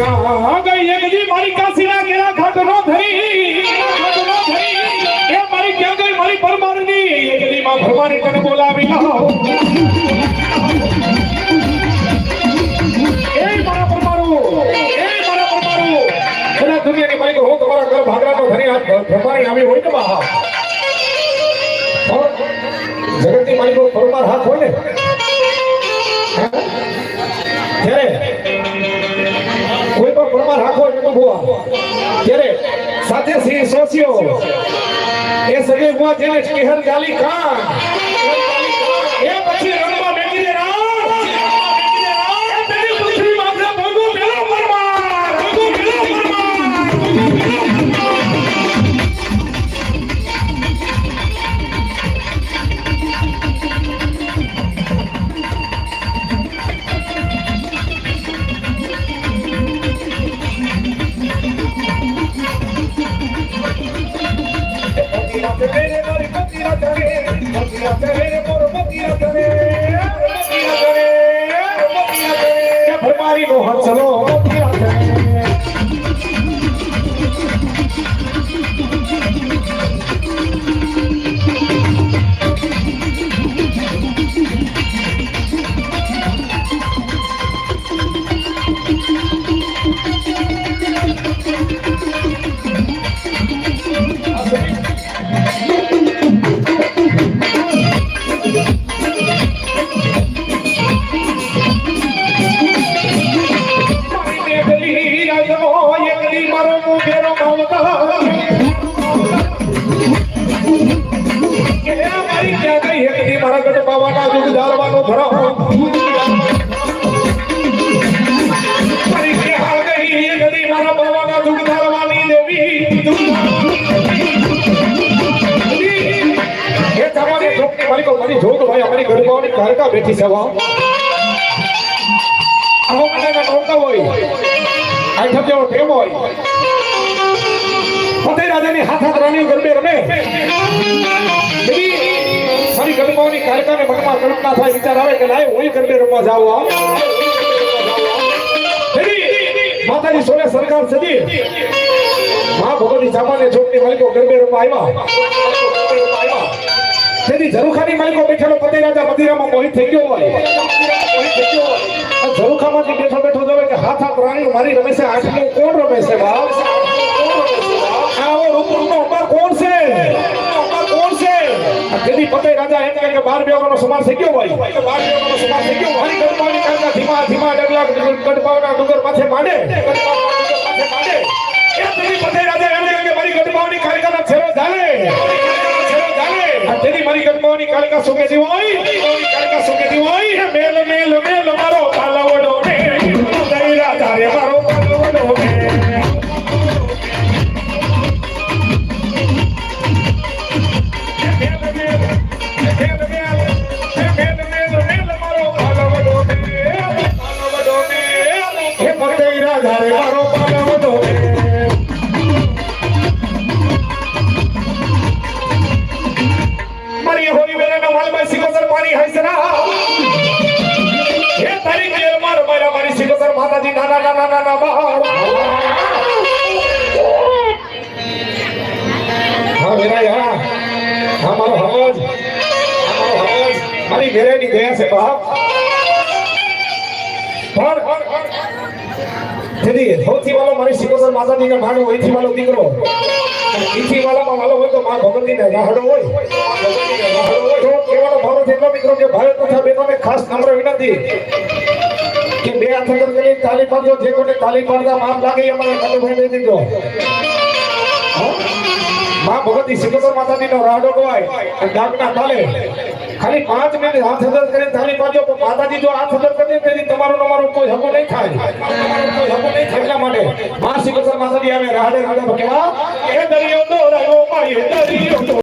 ગઈ, એ બધી મારી કાશીના કેરા ઘાટ નો ધરી. મારી ક્યાં ગઈ? મારી પરમારની એ બધી માં ભરવાની તને બોલાવી. લો એ મારા પરમારુ એ મારા પરમારુ બધા દુનિયાની બાઈક હો તમારા ઘર ભાગરા નો ધરી હાથ ભરવાની આવી હોય ને બા? જગતની માલિકો પરમાર હાથ હોય ને? ત્યારે પરમાર હાથ હોય તો ત્યારે સાથે શ્રી સોસિયો એ સગે બુઆ જેને કેહર ગાલી કાન ભરમારી નો હાથ મારો કે મારી ક્યાં એકલી મારા ગઢ બાવાના દુઃખ ધારવાનો ધરો મારી ક્યાં ગઈ એકલી મારા બાવાના દુઃખ ધારવાની એ તમારી માલિકો મારી જોગ ભાઈ અમારી ગઢ બાવાની કારકા બેઠી છે વાહ આવો કદાચ નહોતા હોય આઠમ જેવો ટેમ હોય. ફતેહ રાજાની હાથ હાથ રાણી ગરબે રમે. એવી મારી ગરબાઓની કારકાને મનમાં કલ્પના થાય, વિચાર આવે કે લાય, હું ગરબે રમવા જાઉં એવી માતાજી સોને સરકાર સજી મા ભગવતી સામાન્ય ચોકની માલિકો ગરબે રમવા આવ્યા. તેથી ઝરૂખાની માલિકો બેઠેલો પતિ રાજા મદિરામાં મોહિત થઈ ગયો હોય. આ ઝરૂખામાંથી બેઠો બેઠો જોવે કે હાથ હાથ રાણી મારી રમે છે આટલું કોણ રમે છે બાપ? આવો રૂપનો અંબાર કોણ છે કોણ છે? આ પતે રાજા એમ કે બાર બેવાનો સમાર થઈ ગયો હોય. બાર બેવાનો સમાર થઈ ગયો મારી ગરબાની કાંતા ધીમા ધીમા ડગલા ગઢબાવના ડુંગર માથે માંડે. એ તેથી પતિ રાજા એમ કે મારી ગઢબાવની કાલિકાના છેડો ઝાલે. તેની મારી ગઢબાવની કાલિકા સુકેતી હોય કાલિકા સુકેતી હોય મેલ મેલ મારી વેરાયની દયા છે બાપ. તેથી સૌથી વાલો મારી સિકોતર માતાજીના ભાણો અહીંથી વાલો દીકરો. ઈથી વાલામાં વાલો હોય તો માં ભગવતીને રાહડો હોય. કહેવાનો ભાવ જેટલો મિત્રો કે ભાઈ તથા બહેનોને ખાસ નમ્ર વિનંતી કે બે હાથ અંદર કરી તાલી પાડજો, જે કોને તાલી પાડતા માપ લાગે અમારે કનુભાઈ દઈ દીધો. મા ભગવતી સિકોતર માતાજીનો રાહડો ગવાય ડાકના તાલે ખાલી પાંચ મિનિટ હાથ હદર કરીને ખાલી પાડજો માતાજી જો હાથ હદર કરી તેથી તમારો ને કોઈ હકો નહીં થાય. તમારો કોઈ હકો નહીં થાય એટલા માટે માં સિકોતર માતાજી આવે રાહડે રાહડે કેવા એ દરિયો દોરાયો મારી